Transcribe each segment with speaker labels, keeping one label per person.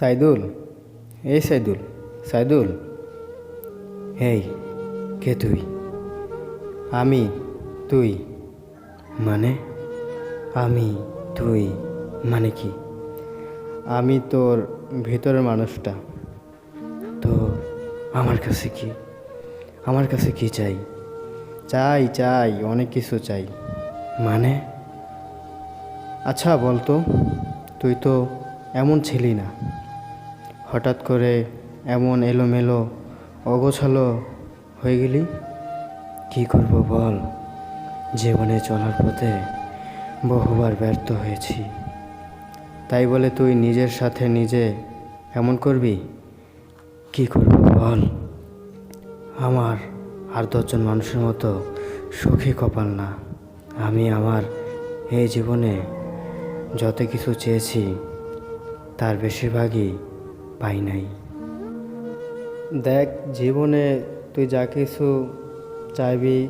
Speaker 1: সাইদুল, এই সাইদুল সাইদুল, এই কে তুই? আমি তুই মানে? আমি তুই মানে কি? আমি তোর ভেতরের মানুষটা। তো আমার কাছে কি? আমার কাছে কি চাই? চাই চাই, অনেক কিছু চাই। মানে? আচ্ছা বলতো, তুই তো এমন ছিলি না। হঠাৎ করে এমন এলোমেলো অগোছালো হয়ে গেলি? কি করব বল? জীবনে চলার পথে বহুবার ব্যর্থ হয়েছি। তাই বলে তুই নিজের সাথে নিজে এমন করবি? কি করব বল? আমার আর দশজন মানুষের মতো সুখী কপাল না। আমি আমার এই জীবনে যত কিছু চেয়েছি তার বেশিরভাগই পাই নাই। দেখ, জীবনে তুই যা কিছু চাইবি,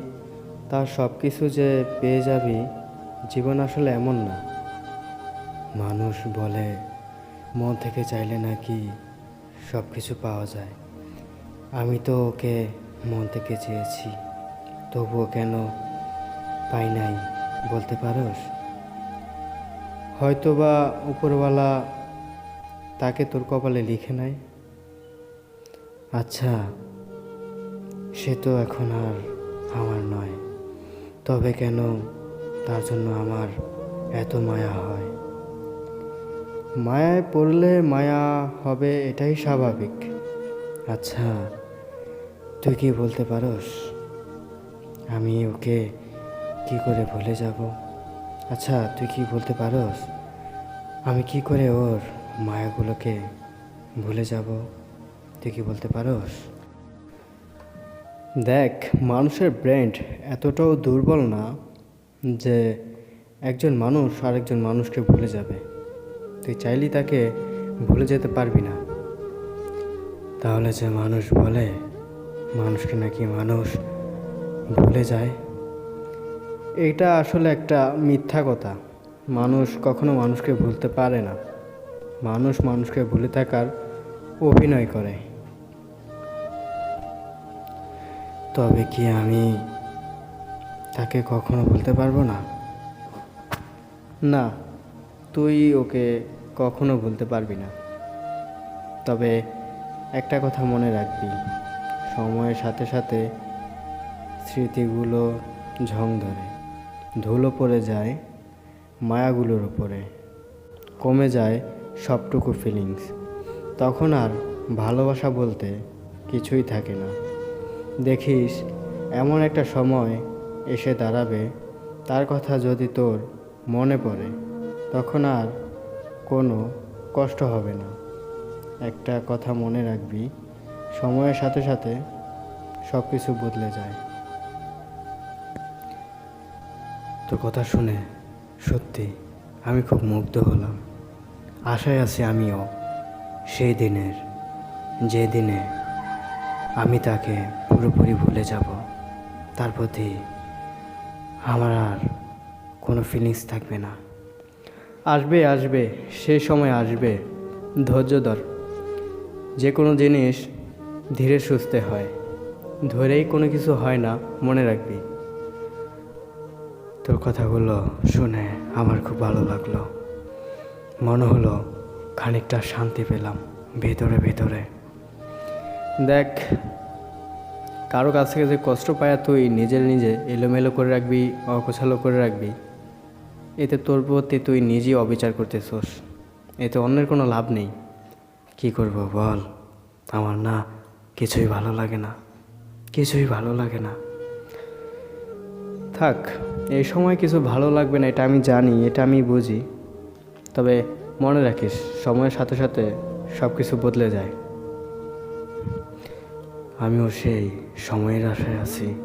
Speaker 1: তার সব কিছু যে পেয়ে যাবি, জীবন আসলে এমন না। মানুষ বলে, মন থেকে চাইলে নাকি সব কিছু পাওয়া যায়। আমি তো ওকে মন থেকে চেয়েছি, তবুও কেন পাই নাই বলতে পারোস? হয়তোবা উপরওয়ালা তাকে তোর কপালে লিখে নাই? আচ্ছা সে তো এখন আর আমার নয়। তবে কেন তার জন্য আমার এত মায়া হয়? মায়ায় পড়লে মায়া হবে এটাই স্বাভাবিক। আচ্ছা তুই কি বলতে পারোস? আমি ওকে কি করে ভুলে যাব? আচ্ছা তুই কি বলতে পারোস? আমি কি করে ওর মায়াগুলোকে ভুলে যাব। তুই কি বলতে পারোস? দেখ, মানুষের ব্রেন এতটাও দুর্বল না যে একজন মানুষ আরেকজন মানুষকে ভুলে যাবে। তুই চাইলেই তাকে ভুলে যেতে পারবি না। তাহলে যে মানুষ বলে, মানুষকে নাকি মানুষ ভুলে যায়? এটা আসলে একটা মিথ্যা কথা। মানুষ কখনো মানুষকে ভুলতে পারে না। মানুষ মানুষকে ভুলে থাকার অভিনয় করে। তবে কি আমি তাকে কখনো বলতে পারব না? না, তুই ওকে কখনো ভুলতে পারবি না। তবে একটা কথা মনে রাখবি, সময়ের সাথে সাথে স্মৃতিগুলো ঝং ধরে, ধুলো পড়ে যায়, মায়াগুলোর উপরে। কমে যায় সবটুকু ফিলিংস তখন আর ভালোবাসা বলতে কিছুই থাকে না। দেখিস, এমন একটা সময় এসে দাঁড়াবে, তার কথা যদি তোর মনে পড়ে, তখন আর কোনো কষ্ট হবে না। একটা কথা মনে রাখবি, সময়ের সাথে সাথে সব কিছু বদলে যায়। তোর কথা শুনে সত্যি আমি খুব মুগ্ধ হলাম। আশায় আছি আমিও সেই দিনের, যে দিনে আমি তাকে পুরোপুরি ভুলে যাব, তার প্রতি আমার আর কোনো ফিলিংস থাকবে না। আসবে আসবে সেই সময় আসবে, ধৈর্য ধর। যে কোনো জিনিস ধীরে সুস্থে হয়, ধরেই কোনো কিছু হয় না, মনে রাখবি। তোর কথাগুলো শুনে আমার খুব ভালো লাগল। মনে হলো খানিকটা শান্তি পেলাম ভেতরে ভেতরে। দেখ কারও কাছ থেকে যে কষ্ট পায়া তুই নিজের নিজে এলোমেলো করে রাখবি অগোছালো করে রাখবি এতে তোর প্রতি তুই নিজেই অবিচার করতেছোস। এতে অন্যের কোনো লাভ নেই। কি করব বল? আমার না কিছুই ভালো লাগে না। কিছুই ভালো লাগে না। থাক এই সময় কিছু ভালো লাগবে না এটা আমি জানি এটা আমি বুঝি। তবে মনে রাখিস, সময়ের সাথে সাথে সব কিছু বদলে যায়। আমিও সেই সময়ের আশায় আছি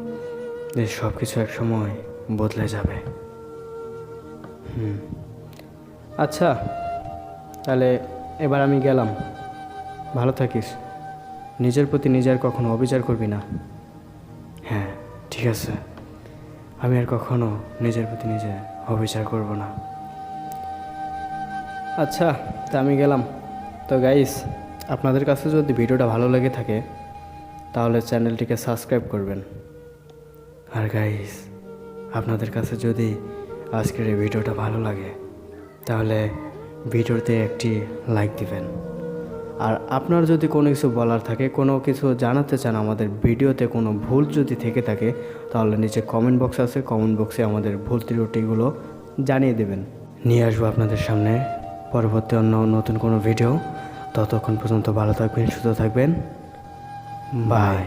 Speaker 1: যে সব কিছু এক সময় বদলে যাবে। হুম। আচ্ছা তাহলে এবার আমি গেলাম। ভালো থাকিস। নিজের প্রতি নিজের কখনো অবিচার করবি না। হ্যাঁ ঠিক আছে। আমি আর কখনো নিজের প্রতি নিজে অবিচার করব না। আচ্ছা তা আমি গেলাম। তো গাইস আপনাদের কাছে যদি ভিডিওটা ভালো লেগে থাকে, তাহলে চ্যানেলটিকে সাবস্ক্রাইব করবেন। আর গাইস আপনাদের কাছে যদি আজকের এই ভিডিওটা ভালো লাগে, তাহলে ভিডিওতে একটি লাইক দিবেন। আর আপনার যদি কোনো কিছু বলার থাকে, কোনো কিছু জানাতে চান, আমাদের ভিডিওতে কোনো ভুল যদি থেকে থাকে, তাহলে নিচে কমেন্ট বক্স আছে কমেন্ট বক্সে আমাদের ভুল ত্রুটিগুলো জানিয়ে দেবেন। নিয়ে আসব আপনাদের সামনে। পরবর্তী অন্য নতুন কোনো ভিডিও ততক্ষণ পর্যন্ত ভালো থাকবেন সুস্থ থাকবেন। বাই